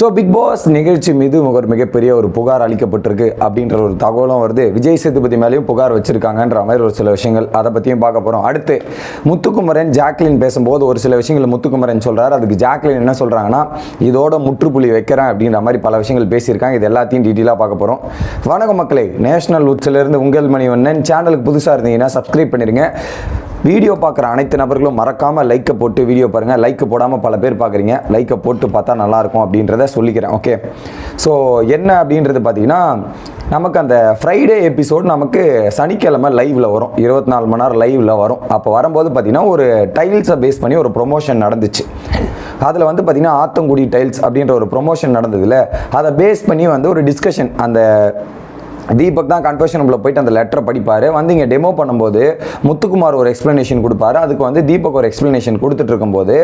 So big pass நிகழ்ச்சி மீது ஒரு மிகப்பெரிய ஒரு புகார் அளிக்கப்பட்டிருக்கு அப்படின்ற ஒரு தகவலும் வருது. விஜய் சேதுபதி மேலேயும் புகார் வச்சிருக்காங்கன்ற மாதிரி ஒரு சில விஷயங்கள் அதை பற்றியும் பார்க்க போகிறோம் அடுத்து முத்துக்குமரன் ஜாக்லின் பேசும்போது ஒரு சில விஷயங்கள் முத்துக்குமரன் சொல்கிறார் அதுக்கு ஜாக்லின் என்ன சொல்கிறாங்கன்னா இதோட முற்றுப்புள்ளி வைக்கிறேன் அப்படின்ற மாதிரி பல விஷயங்கள் பேசியிருக்காங்க. இது எல்லாத்தையும் டீட்டெயிலாக பார்க்க போகிறோம் வணக்கம் மக்களே. நேஷனல் உட்ஸிலிருந்து உங்கள் மணிவண்ணன். சேனலுக்கு புதுசாக இருந்தீங்கன்னா சப்ஸ்கிரைப் பண்ணிடுங்க வீடியோ பார்க்குற அனைத்து நபர்களும் மறக்காமல் லைக்கை போட்டு வீடியோ பாருங்கள் லைக்கு போடாமல் பல பேர் பார்க்குறீங்க. லைக்கை போட்டு பார்த்தா நல்லாயிருக்கும் அப்படின்றத சொல்லிக்கிறேன். ஓகே ஸோ என்ன அப்படின்றது பார்த்தீங்கன்னா நமக்கு அந்த ஃப்ரைடே எபிசோட் நமக்கு சனிக்கிழமை லைவில் வரும். இருபத்தி நாலு மணி நேரம் லைவில் வரும். அப்போ வரும்போது பார்த்தீங்கன்னா ஒரு டைல்ஸை பேஸ் பண்ணி ஒரு ப்ரொமோஷன் நடந்துச்சு. அதில் வந்து பார்த்திங்கன்னா ஆத்தங்குடி டைல்ஸ் அப்படின்ற ஒரு ப்ரொமோஷன் நடந்ததில்ல அதை பேஸ் பண்ணி வந்து ஒரு டிஸ்கஷன் அந்த தீபக் தான் கன்ஃபெஷன் உள்ள போயிட்டு அந்த லெட்டரை படிப்பார். வந்து இங்கே டெமோ பண்ணும்போது முத்துக்குமார் ஒரு எக்ஸ்ப்ளனேஷன் கொடுப்பாரு. அதுக்கு வந்து தீபக் ஒரு எக்ஸ்ப்ளனேஷன் கொடுத்துட்டு இருக்கும்போது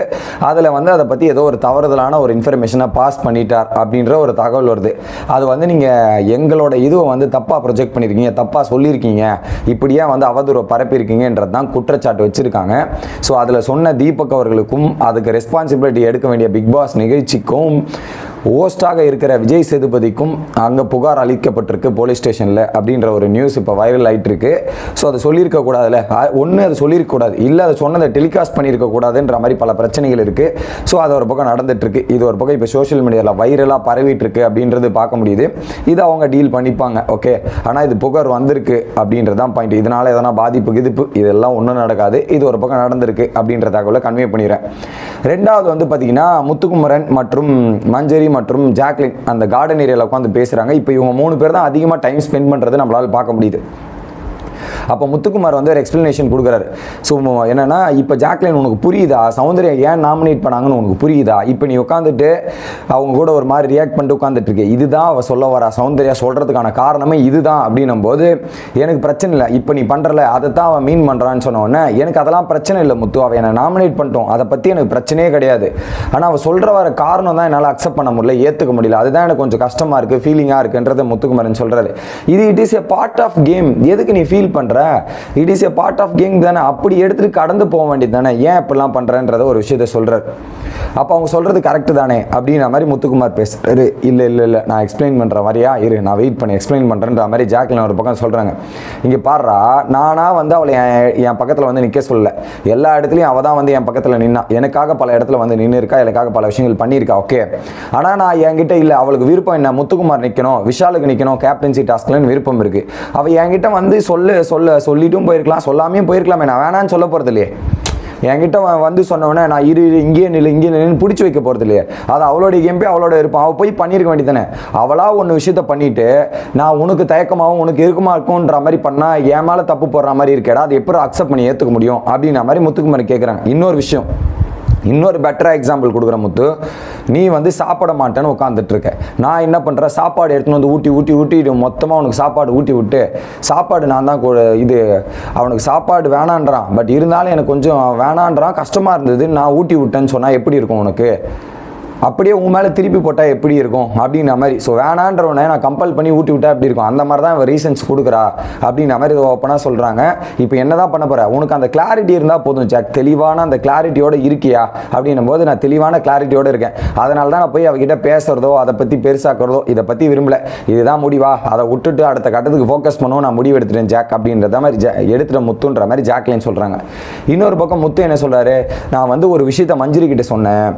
அதில் வந்து அதை பற்றி ஏதோ ஒரு தவறுதலான ஒரு இன்ஃபர்மேஷனை பாஸ் பண்ணிட்டார் அப்படின்ற ஒரு தகவல் வருது. அது வந்து நீங்கள் எங்களோட இதுவை வந்து தப்பாக ப்ரொஜெக்ட் பண்ணியிருக்கீங்க தப்பாக சொல்லியிருக்கீங்க இப்படியே வந்து அவதூறை பரப்பியிருக்கீங்கன்றது தான் குற்றச்சாட்டு வச்சுருக்காங்க. ஸோ அதில் சொன்ன தீபக் அவர்களுக்கும் அதுக்கு ரெஸ்பான்சிபிலிட்டி எடுக்க வேண்டிய பிக் பாஸ் நிகழ்ச்சிக்கும் ஓஸ்டாக இருக்கிற விஜய் சேதுபதிக்கும் அங்கே புகார் அளிக்கப்பட்டிருக்கு போலீஸ் ஸ்டேஷனில் அப்படின்ற ஒரு நியூஸ் இப்போ வைரல் ஆகிட்டு இருக்கு ஸோ அதை சொல்லியிருக்க கூடாதுல்ல? ஒன்று அதை சொல்லியிருக்கக்கூடாது இல்லை அதை சொன்னதை டெலிகாஸ்ட் பண்ணியிருக்க கூடாதுன்ற மாதிரி பல பிரச்சனைகள் இருக்குது ஸோ அது ஒரு பக்கம் நடந்துட்டுருக்கு. இது ஒரு பக்கம் இப்போ சோஷியல் மீடியாவில் வைரலாக பரவிட்டுருக்கு அப்படின்றது பார்க்க முடியுது. இது அவங்க டீல் பண்ணிப்பாங்க ஓகே ஆனால் இது புகார் வந்திருக்கு அப்படின்றது தான் பாயிண்ட் இதனால் எதனா பாதிப்பு கிதிப்பு இதெல்லாம் ஒன்றும் நடக்காது. இது ஒரு பக்கம் நடந்திருக்கு அப்படின்ற தகவலை கன்வே பண்ணிடுறேன். ரெண்டாவது வந்து பார்த்தீங்கன்னா முத்துக்குமரன் மற்றும் மஞ்சரி மற்றும் ஜாக்லின் அந்த கார்டன் ஏரியாவில் உட்காந்து பேசுகிறாங்க இப்போ இவங்க மூணு பேர் தான் அதிகமாக டைம் ஸ்பெண்ட் பண்ணுறது நம்மளால் பார்க்க முடியுது. அப்போ முத்துக்குமார் வந்து ஒரு எக்ஸ்ப்ளனேஷன் கொடுக்குறாரு. ஸோ என்னன்னா இப்போ ஜாக்லின் உனக்கு புரியுதா? சௌந்தர்யா ஏன் நாமினேட் பண்ணாங்கன்னு உனக்கு புரியுதா? இப்போ நீ உட்காந்துட்டு அவங்க கூட ஒரு மாதிரி ரியாக்ட் பண்ணிட்டு உட்காந்துட்டு இருக்கு. இதுதான் அவள் சொல்ல வரா. சௌந்தர்யா சொல்கிறதுக்கான காரணமே இதுதான் அப்படின்னும் போது எனக்கு பிரச்சனை இல்லை. இப்போ நீ பண்ணுறல அதை தான் அவன் மீன் பண்ணுறான்னு சொன்னோடனே எனக்கு அதெல்லாம் பிரச்சனை இல்லை முத்து. அவன் என்னை நாமினேட் பண்ணிட்டோம். அதை பற்றி எனக்கு பிரச்சனையே கிடையாது. ஆனால் அவள் சொல்கிற வர காரணம் தான் என்னால் அக்செப்ட் பண்ண முடியல ஏற்றுக்க முடியல. அதுதான் எனக்கு கொஞ்சம் கஷ்டமாக இருக்குது ஃபீலிங்காக இருக்குன்றதை முத்துக்குமரன் சொல்கிறாரு இது it is a part of game எதுக்கு நீ ஃபீல் பண்ணுற it is a part of game தானே. அப்படி எடுத்துட்டு கடந்து போக வேண்டியது தானே. ஏன் இப்படிலாம் பண்ணுறேன்றத ஒரு விஷயத்த சொல்கிறார் அப்போ அவங்க சொல்கிறது கரெக்டு தானே அப்படின்ற மாதிரி முத்துக்குமார் பேசுகிறாரு இல்லை இல்லை இல்லை நான் எக்ஸ்பிளைன் பண்ணுற மாதிரியா? இரு நான் வெயிட் பண்ணி எக்ஸ்பிளைன் பண்ணுறேன்ற மாதிரி ஜாக்லின் ஒரு பக்கம் சொல்கிறாங்க இங்கே பாடுறா நானாக வந்து அவளை என் என் பக்கத்தில் வந்து நிற்க சொல்லலை. எல்லா இடத்துலையும் அவள் தான் வந்து என் பக்கத்தில் நின்னா. எனக்காக பல இடத்துல வந்து நின்று இருக்கா எனக்காக பல விஷயங்கள் பண்ணியிருக்கா? ஓகே ஆனால் நான் என்கிட்ட இல்லை. அவளுக்கு விருப்பம் என்ன? முத்துக்குமார் நிற்கணும் விஷாலுக்கு நிற்கணும் கேப்டன்சி டாஸ்க்லன்னு விருப்பம் இருக்குது அவள் என்கிட்ட வந்து சொல்ல சொல்ல சொல்லிட்டும் போயிருக்கலாம் சொல்லாமையும் போயிருக்கலாமே. நான் வேணான்னு சொல்ல போகிறது இல்லையே என்கிட்ட வந்து சொன்னவொடனே நான் இரு இரு, இங்கேயே நில்லு இங்கேயே நில்லுன்னு பிடிச்சி வைக்க போகிறது இல்லையே. அது அவளோட கேம்பே அவளோட இருப்பான். அவள் போய் பண்ணியிருக்க வேண்டியதானே அவளாக ஒன்று விஷயத்த பண்ணிவிட்டு நான் உனக்கு தயக்கமாகவும் உனக்கு இருக்குமா இருக்கும்ன்ற மாதிரி பண்ணால் என் மேலே தப்பு போடுற மாதிரி இருக்கேடா அது எப்படி அக்செப்ட் பண்ணி ஏற்றுக்க முடியும்? அப்படின்ற மாதிரி முத்துக்குமாரி கேட்குறாங்க இன்னொரு விஷயம். இன்னொரு பெட்டராக எக்ஸாம்பிள் கொடுக்குற முத்து. நீ வந்து சாப்பிட மாட்டேன்னு உட்காந்துட்டு இருக்க நான் என்ன பண்ணுறேன் சாப்பாடு எடுத்துன்னு வந்து ஊட்டி ஊட்டி ஊட்டி மொத்தமாக அவனுக்கு சாப்பாடு ஊட்டி விட்டு சாப்பாடு நான் தான் இது அவனுக்கு சாப்பாடு வேணான்றான். பட் இருந்தாலும் எனக்கு கொஞ்சம் வேணான்றான். கஷ்டமாக இருந்தது. நான் ஊட்டி விட்டேன்னு சொன்னால் எப்படி இருக்கும் உனக்கு? அப்படியே உன் மேலே திருப்பி போட்டால் எப்படி இருக்கும்? அப்படின்ற மாதிரி. ஸோ வேணான்றவனை நான் கம்பல் பண்ணி ஊட்டி விட்டா எப்படி இருக்கும்? அந்த மாதிரி தான் இவன் ரீசன்ஸ் கொடுக்குறா அப்படின்ற மாதிரி ஓப்பனாக சொல்கிறாங்க இப்போ என்ன தான் பண்ண போகிற உனக்கு அந்த கிளாரிட்டி இருந்தால் போதும் ஜாக். தெளிவான அந்த கிளாரிட்டியோடு இருக்கியா? அப்படின்னும் போது நான் தெளிவான கிளாரிட்டியோடு இருக்கேன். அதனால தான் நான் போய் அவகிட்ட பேசுகிறதோ அதை பற்றி பெருசாக்குறதோ இதை பற்றி விரும்பல. இதுதான் முடிவா அதை விட்டுட்டு அடுத்த கட்டத்துக்கு ஃபோக்கஸ் பண்ணவும் நான் முடிவு எடுத்துட்டேன் ஜாக் அப்படின்றத மாதிரி ஜா எடுத்துகிற முத்துன்ற மாதிரி ஜாக்லின் சொல்கிறாங்க இன்னொரு பக்கம் முத்து என்ன சொல்கிறாரு நான் வந்து ஒரு விஷயத்த மஞ்சுரி கிட்டே சொன்னேன்.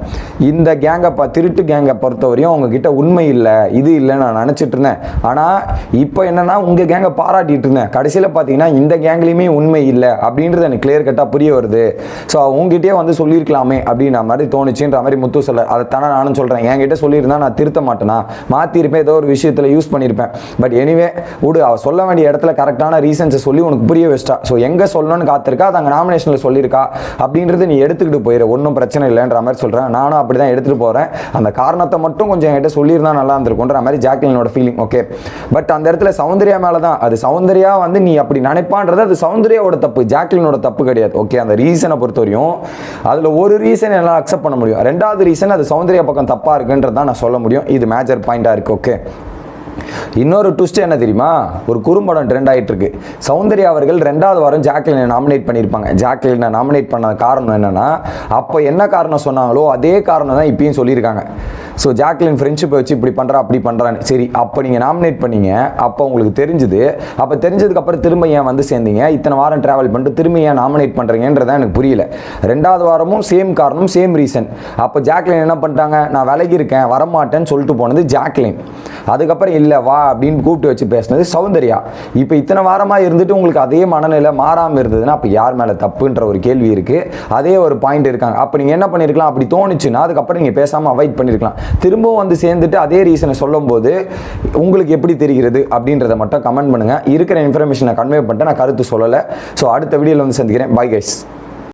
இந்த கேங்கை கேங்கப்பா திருட்டு கேங்கை பொறுத்தவரையும் உங்ககிட்ட உண்மை இல்லை இது இல்லை நான் நினச்சிட்டு இருந்தேன். ஆனால் இப்போ என்னென்னா உங்கள் கேங்கை பாராட்டிட்டு இருந்தேன். கடைசியில் பார்த்தீங்கன்னா இந்த கேங்லேயுமே உண்மை இல்லை அப்படின்றது எனக்கு கிளியர் கட்டாக புரிய வருது. ஸோ உங்ககிட்டயே வந்து சொல்லியிருக்கலாமே அப்படின்ற மாதிரி தோணுச்சுன்ற மாதிரி முத்து சொல்ல அதை தானே நானும் சொல்கிறேன் என்கிட்ட சொல்லியிருந்தா நான் திருத்த மாட்டேனா? மாற்றிருப்பேன் ஏதோ ஒரு விஷயத்தில் யூஸ் பண்ணியிருப்பேன் பட் எனிவே விடு அவள் சொல்ல வேண்டிய இடத்துல கரெக்டான ரீசன்ஸை சொல்லி உனக்கு புரிய வச்சிட்டா. ஸோ எங்கே சொல்லணும்னு காத்திருக்கா? அது அங்கே நாமினேஷனில் சொல்லியிருக்கா? அப்படின்றது நீ எடுத்துக்கிட்டு போயிடு ஒன்றும் பிரச்சனை இல்லைன்ற மாதிரி சொல்கிறேன் நானும் அப்படி தான் எடுத்துகிட்டு போகிறேன் அந்த காரணத்தை மட்டும் கொஞ்சம் என்கிட்ட சொல்லியிருந்தா நல்லா இருந்திருக்குன்ற மாதிரி ஜாக்லினோட ஃபீலிங் ஓகே பட் அந்த இடத்துல சௌந்தர்யா மேலே தான் அது சௌந்தர்யா வந்து நீ அப்படி நினைப்பான்றது அது சௌந்தர்யாவோட தப்பு ஜாக்லினோட தப்பு கிடையாது ஓகே அந்த ரீசனை பொறுத்தவரையும் அதில் ஒரு ரீசன் என்னால் அக்செப்ட் பண்ண முடியும். ரெண்டாவது ரீசன் அது சௌந்தர்யா பக்கம் தப்பாக இருக்குன்றது தான் நான் சொல்ல முடியும். இது மேஜர் பாயிண்டாக இருக்குது ஓகே இன்னொரு ட்விஸ்ட் என்ன தெரியுமா? ஒரு குறும்படம் ட்ரெண்ட் ஆயிட்டு இருக்கு சௌந்தர்யா அவர்கள் ரெண்டாவது வாரம் ஜாக்லினை நாமினேட் பண்ணியிருப்பாங்க. ஜாக்லினை நாமினேட் பண்ண காரணம் என்னன்னா அப்போ என்ன காரணம் சொன்னாங்களோ அதே காரணம் தான் இப்பயும் சொல்லியிருக்காங்க. ஸோ ஜாக்லின் ஃப்ரெண்ட்ஷிப்பை வச்சு இப்படி பண்ணுறா அப்படி பண்ணுறான்னு சரி அப்போ நீங்கள் நாமினேட் பண்ணீங்க. அப்போ உங்களுக்கு தெரிஞ்சுது. அப்போ தெரிஞ்சதுக்கப்புறம் திரும்ப ஏன் வந்து சேர்ந்தீங்க? இத்தனை வாரம் ட்ராவல் பண்ணிட்டு திரும்ப ஏன் நாமினேட் பண்ணுறீங்கன்றதான் எனக்கு புரியல. ரெண்டாவது வாரமும் சேம் காரணம் சேம் ரீசன் அப்போ ஜாக்லின் என்ன பண்ணிட்டாங்க? நான் விலகி இருக்கேன் வரமாட்டேன்னு சொல்லிட்டு போனது ஜாக்லின் அதுக்கப்புறம் இல்லை வா அப்படின்னு கூப்பிட்டு வச்சு பேசினது சௌந்தர்யா. இப்போ இத்தனை வாரமாக இருந்துட்டு உங்களுக்கு அதே மனநிலை மாறாமல் இருந்ததுன்னா அப்போ யார் மேலே தப்புன்ற ஒரு கேள்வி இருக்குது அதே ஒரு பாயிண்ட் இருக்காங்க. அப்போ நீங்கள் என்ன பண்ணியிருக்கலாம் அப்படி தோணுச்சுன்னா அதுக்கப்புறம் நீங்கள் பேசாமல் அவாய்ட் பண்ணியிருக்கலாம் திரும்பவும் வந்து சேர்ந்துட்டு அதே ரீசனை சொல்லும்போது உங்களுக்கு எப்படி தெரிகிறது? அப்படின்றத மட்டும் கமெண்ட் பண்ணுங்கள் இருக்கிற இன்ஃபர்மேஷனை கன்வே பண்ணிட்டு நான் கருத்து சொல்லலை. ஸோ அடுத்த வீடியோவில் வந்து சந்திக்கிறேன். Bye guys